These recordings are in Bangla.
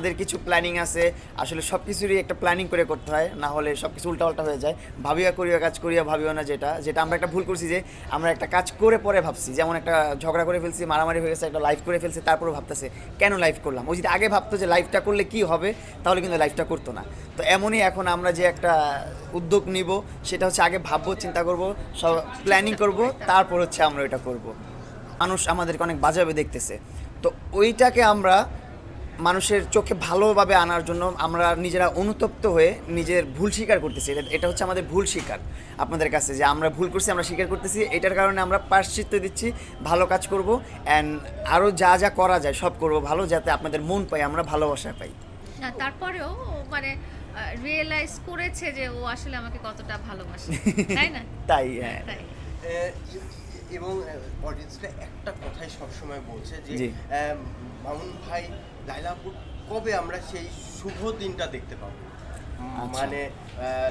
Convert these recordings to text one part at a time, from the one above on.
আমাদের কিছু প্ল্যানিং আছে। আসলে সব কিছুরই একটা প্ল্যানিং করে করতে হয়, না হলে সব কিছু উল্টাপাল্টা হয়ে যায়। ভাবিয়া করিয়া কাজ করিয়া ভাবিও না যেটা। যেটা আমরা একটা ভুল করছি যে, আমরা একটা কাজ করে পরে ভাবছি। যেমন একটা ঝগড়া করে ফেলছি, মারামারি হয়ে গেছে, একটা লাইফ করে ফেলছি তারপরে ভাবতেছে, কেন লাইফ করলাম? ওই যদি আগে ভাবতো যে লাইফটা করলে কি হবে? তাহলে কিন্তু লাইফটা করতো না। তো এমনই এখন আমরা যে একটা উদ্যোগ নিব, সেটা হচ্ছে আগে ভাববো, চিন্তা করব, সব প্ল্যানিং করব, তারপর হচ্ছে আমরা এটা করব। মানুষ আমাদেরকে অনেক বাজাবে দেখতেছে। তো ওইটাকে আমরা মানুষের চোখে ভালোভাবে আনার জন্য আমরা নিজেরা অনুতপ্ত হয়ে নিজের ভুল স্বীকার করতেছি। এটা- এটা হচ্ছে আমাদের ভুল স্বীকার আপনাদের কাছে যে আমরা ভুল করছি আমরা স্বীকার করতেছি। এটার কারণে আমরা পাশ্চিত্য দিচ্ছি ভালো কাজ করব অ্যান্ড আরও যা যা করা যায় সব করব ভালো যাতে আপনাদের মন পাই আমরা ভালোবাসা পাই। না তারপরেও ও মানে রিয়েলাইজ করেছে যে ও আসলে আমাকে কতটা ভালোবাসে। তাই না? তাই হ্যাঁ। এবং অডিয়েন্সটা একটা কথাই সবসময় বলছে যে মামুন ভাই লাইলাপুর কবে আমরা সেই শুভ দিনটা দেখতে পাবো আচ্ছা। মানে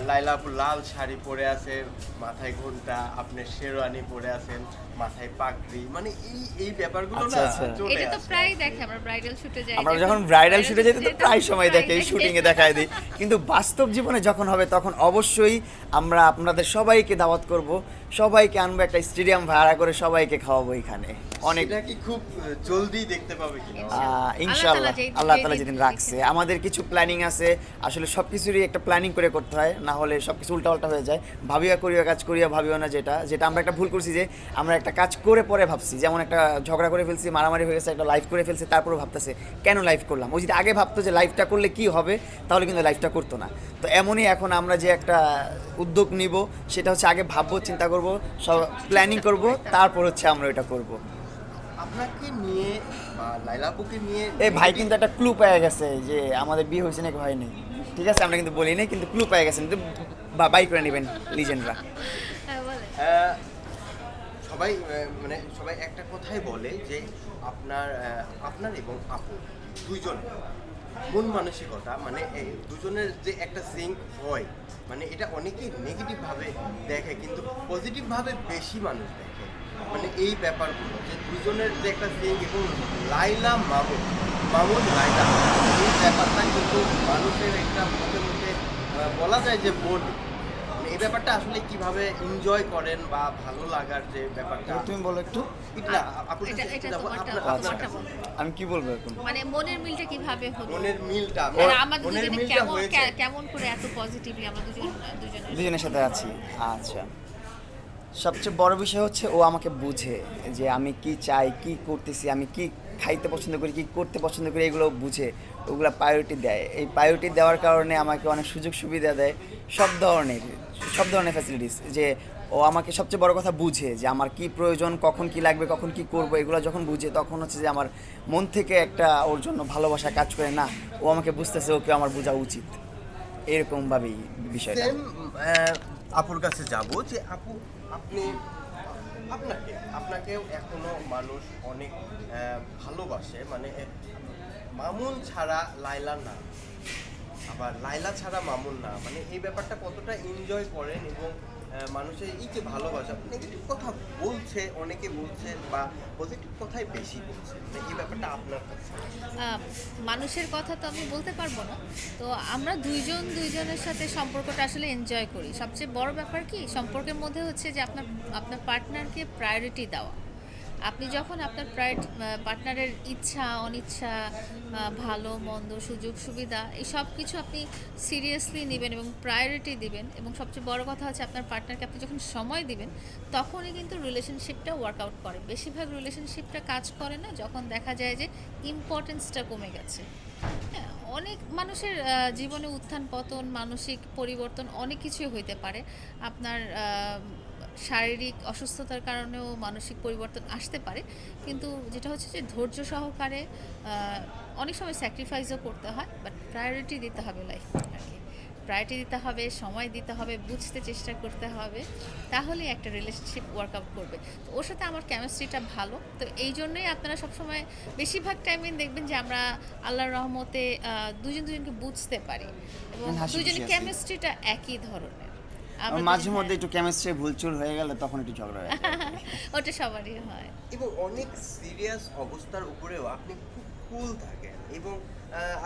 লাইলাপুর লাল শাড়ি পরে আছে মাথায় ঘোমটা আপনি শেরওয়ানি পরে আছেন মাথায় পাগড়ি মানে এই এই ব্যাপারগুলো আচ্ছা, না আচ্ছা। এটা তো প্রায় দেখে আমরা ব্রাইডাল শুটে যাই আমরা যখন ব্রাইডাল শুটে যেতে তো প্রায় সময় দেখে প্রায় শুটিং এ দেখায় দিই। কিন্তু বাস্তব জীবনে যখন হবে তখন অবশ্যই আমরা আপনাদের সবাইকে দাওয়াত করব। সবাইকে আনব একটা স্টেডিয়াম ভাড়া করে সবাইকে খাওয়াবো এখানে। অনেক কি খুব জলদি দেখতে পাবে ইনশাল্লাহ। আল্লাহ তাআলা যেই- যেই যেদিন রাখছে। আমাদের কিছু প্ল্যানিং আছে। আসলে সব কিছুরই একটা প্ল্যানিং করে করতে হয়। না হলে সব কিছু উল্টাপাল্টা হয়ে যায়। ভাবিয়া করিয়া কাজ করিয়া ভাবিও না যেটা। যেটা আমরা একটা ভুল করছি যে আমরা একটা কাজ করে পরে ভাবছি। যেমন একটা ঝগড়া করে ফেলছি মারামারি হয়ে গেছে একটা লাইফ করে ফেলছি তারপরে ভাবতেছে কেন লাইফ করলাম? ওই যদি আগে ভাবতো যে লাইফটা করলে কি হবে তাহলে কিন্তু লাইফটা করতো না। তো এমনই এখন আমরা যে একটা উদ্যোগ নিব সেটা হচ্ছে আগে ভাববো চিন্তা করব সব প্ল্যানিং করব তারপর হচ্ছে আমরা এটা করব। আপনাকে নিয়ে লাইলাপুকে নিয়ে এ ভাই কিন্তু একটা ক্লু পেয়ে গেছে যে আমাদের বিয়ে হয়েছে নাকি হয় নাই ঠিক আছে আমরা কিন্তু বলি নাই কিন্তু ক্লু পেয়ে গেছেন। বাই করে নেবেন লিজেন্ডরা হ্যাঁ, সবাই মানে সবাই একটা কথাই বলে যে আপনার আপনার এবং আপু, দুইজন। মন মানসিকতা মানে দুজনের যে একটা সিঙ্ক হয় মানে এটা অনেকেই নেগেটিভভাবে দেখে, কিন্তু পজিটিভভাবে বেশি মানুষ দেখে। মানে এই ব্যাপারগুলো, যে দুজনের যে একটা সিঙ্ক এবং লাইলা মামুন মামুন লাইলা, এই ব্যাপারটা কিন্তু মানুষের একটা মুখে মুখে বলা যায় যে বোন। এই ব্যাপারটা আসলে কীভাবে এনজয় করেন বা ভালো লাগার যে ব্যাপারটা? তুমি বলো একটু। না, এটা- এটা তোমারটা- আপনার- আচ্ছা আপনার তোমারটা বলো। আমি কি বলব এখন? মানে মনের মিলটা কীভাবে হলো? মনের মিলটা আর আমাদের দুজনে মিলটা কেমন কেমন করে এত পজিটিভলি আমরা দুজন দুজনের সাথে আছি। আচ্ছা। সবচেয়ে বড় বিষয় হচ্ছে ও আমাকে বুঝে যে আমি কি চাই, কি করতেছি, আমি কি খাইতে পছন্দ করি, কি করতে পছন্দ করি, এগুলো বুঝে, ওগুলো প্রায়োরিটি দেয়। এই প্রায়োরিটি দেওয়ার কারণে আমাকে অনেক সুযোগ সুবিধা দেয় সব ধরনের সব ধরনের ফ্যাসিলিটিস যে ও আমাকে সবচেয়ে বড় কথা বুঝে যে আমার কি প্রয়োজন, কখন কি লাগবে, কখন কি করব, এগুলো যখন বুঝে তখন হচ্ছে যে আমার মন থেকে একটা ওর জন্য ভালোবাসা কাজ করে, না, ও আমাকে বুঝতেছে, ওকে আমার বোঝা উচিত। এরকমভাবেই বিষয়টা। আপুর কাছে যাব যে আপু, আপনি, আপনাকে, আপনাকেও এখনও মানুষ অনেক ভালোবাসে। মানে মামুন ছাড়া লাইলা না। আবার লাইলা ছাড়া মামুন না। মানে এই ব্যাপারটা কতটা এনজয় করেন এবং মানুষের এই যে ভালোবাসা নেগেটিভ কথা বলছে, অনেকে বলছে বা পজিটিভ কথাই বেশি বলছে। এই ব্যাপারটা আপনার মানুষের কথা তো আমি বলতে পারব না। তো আমরা দুইজন দুইজনের সাথে সম্পর্কটা আসলে এনজয় করি। সবচেয়ে বড় ব্যাপার কি, সম্পর্কের মধ্যে হচ্ছে যে আপনার আপনার পার্টনারকে প্রায়োরিটি দেওয়া। আপনি যখন আপনার পার্টনারের ইচ্ছা অনিচ্ছা ভালো মন্দ সুযোগ সুবিধা এই সব কিছু আপনি সিরিয়াসলি নেবেন এবং প্রায়োরিটি দিবেন এবং সবচেয়ে বড় কথা হচ্ছে আপনার পার্টনারকে আপনি যখন সময় দিবেন তখনই কিন্তু রিলেশনশিপটা ওয়ার্কআউট করে। বেশিরভাগ রিলেশনশিপটা কাজ করে না যখন দেখা যায় যে ইম্পর্টেন্সটা কমে গেছে। হ্যাঁ, অনেক মানুষের জীবনে উত্থান পতন মানসিক পরিবর্তন অনেক কিছুই হইতে পারে। আপনার শারীরিক অসুস্থতার কারণেও মানসিক পরিবর্তন আসতে পারে। কিন্তু যেটা হচ্ছে যে ধৈর্য সহকারে অনেক সময় স্যাক্রিফাইসও করতে হয় বাট প্রায়োরিটি দিতে হবে লাইফ আর কি। প্রায়োরিটি দিতে হবে সময় দিতে হবে বুঝতে চেষ্টা করতে হবে তাহলে একটা রিলেশনশিপ ওয়ার্কআউট করবে। তো ওর সাথে আমার কেমিস্ট্রিটা ভালো তো এই জন্যই আপনারা সবসময় বেশিরভাগ টাইমে দেখবেন যে আমরা আল্লাহর রহমতে দুজন দুজনকে বুঝতে পারি। এবং খুশি দুজনের কেমিস্ট্রিটা একই ধরনের। মাঝে মধ্যে একটু কেমিস্ট্রি ভুলচুল হয়ে গেলে তখন একটু ঝগড়া হয়ে যায়। ওটা সবারই হয় এবং অনেক সিরিয়াস অবস্থার উপরেও আপনি খুব কুল থাকেন এবং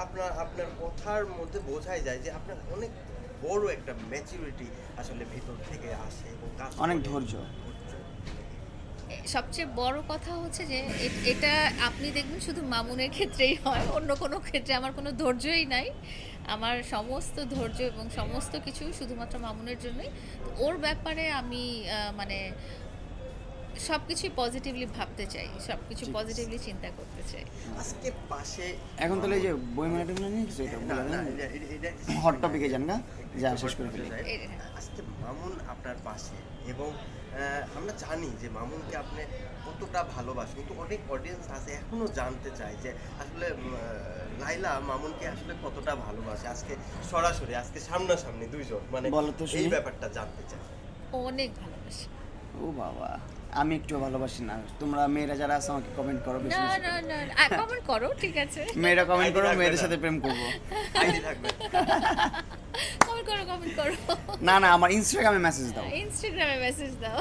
আপনার আপনার কথার মধ্যে বোঝাই যায় যে আপনার অনেক বড় একটা ম্যাচুরিটি আসলে ভেতর থেকে আসে এবং অনেক ধৈর্য। সবচেয়ে বড় কথা হচ্ছে যে এটা আপনি দেখবেন শুধু মামুনের ক্ষেত্রেই হয়, অন্য কোনো ক্ষেত্রে আমার কোনো ধৈর্যই নাই। আমার সমস্ত ধৈর্য এবং সমস্ত কিছু শুধুমাত্র মামুনের জন্যই। ওর ব্যাপারে আমি মানে সব কিছুই পজিটিভলি ভাবতে চাই সব কিছু পজিটিভলি চিন্তা করতে চাই। আজকে পাশে এখন তাহলে এই যে বই মেলাটা নিয়ে কিছু এটা না, না, হট টপিকে যান গা যা শেষ করে ফেলি। আজকে মামুন আপনার পাশে এবং আমরা জানি যে মামুনকে আপনি কতটা ভালোবাসেন কিন্তু অনেক অডিয়েন্স আছে এখনও জানতে চায় যে আসলে লাইলা মামুনকে আসলে কতটা ভালোবাসে। আজকে সরাসরি আজকে সামনাসামনি দুইজন মানে। এই ব্যাপারটা জানতে চায় ও অনেক ভালোবাসে। ও বাবা। আমি একটু ভালোবাসি না। তোমরা মেয়েরা যারা আছে আমাকে কমেন্ট করো বেশি না না না কমেন্ট করো ঠিক আছে। মেয়েরা কমেন্ট করো মেয়েদের সাথে প্রেম করব। আইডি থাকবে কমেন্ট করো কমেন্ট করো। না না আমার ইনস্টাগ্রামে মেসেজ দাও। ইনস্টাগ্রামে মেসেজ দাও।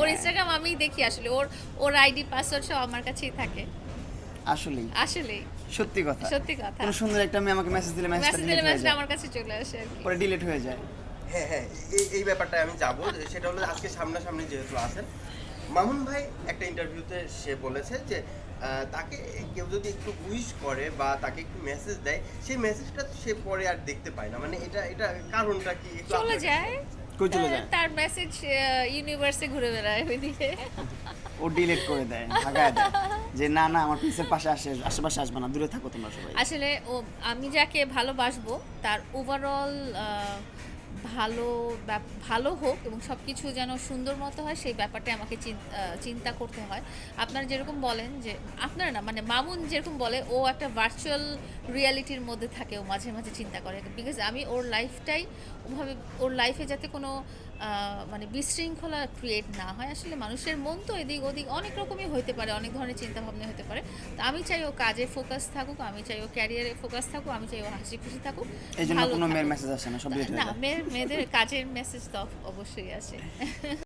ওর। ইনস্টাগ্রাম আমিই দেখি আসলে। ওর ওর আইডি পাসওয়ার্ড সব আমার কাছেই থাকে। আসলেই। আসলেই। সত্যি কথা। সত্যি কথা। কোনো সুন্দর একটা মেয়ে আমাকে মেসেজ দিলে মেসেজ দিলে মেসেজ আমার কাছে চলে আসে আর কি। পরে ডিলিট হয়ে যায়। হ্যাঁ হ্যাঁ এই এই ব্যাপারটায় আমি যাব। সেটা হলো আজকে সামনাসামনি যেহেতু আছেন মামুন ভাই একটা ইন্টারভিউতে সে বলেছে যে আহ, তাকে কেউ যদি একটু উইশ করে বা তাকে একটু মেসেজ দেয় সেই মেসেজটা সে পরে আর দেখতে পায় না। মানে এটা এটা কারণটা কি? চলে যায়। চলে তার- যায়? তার মেসেজ ইউনিভার্সে ঘুরে বেড়ায় ওইদিকে। ও ডিলিট করে দেয় ভাগায় দেয়। যে না না আমার পিসের পাশে আসে আশেপাশে আসবে না দূরে থাকো তোমরা সবাই। আসলে ও আমি যাকে ভালোবাসবো তার ওভারঅল ভালো ভালো হোক এবং সব কিছু যেন সুন্দর মতো হয়, সেই ব্যাপারটা আমাকে চিন- চিন্তা করতে হয়। আপনারা যেরকম বলেন যে, আপনারা না মানে মামুন যেরকম বলে, ও একটা ভার্চুয়াল রিয়ালিটির মধ্যে থাকে, ও মাঝে মাঝে চিন্তা করে। বিকজ আমি ওর লাইফটাই ওভাবে, ওর লাইফে যাতে কোনো মানে বিশৃঙ্খলা ক্রিয়েট না হয়। আসলে মানুষের মন তো এদিক ওদিক অনেক রকমই হতে পারে অনেক ধরনের চিন্তা ভাবনা হতে পারে। তো আমি চাই ও কাজে ফোকাস থাকুক আমি চাই ও ক্যারিয়ারে ফোকাস থাকুক আমি চাই ও হাসি খুশি থাকুক এই জন্য কোনো মেয়ের মেসেজ আসে না সব না মেয়ের মেয়েদের কাজের মেসেজ তো অবশ্যই আসে।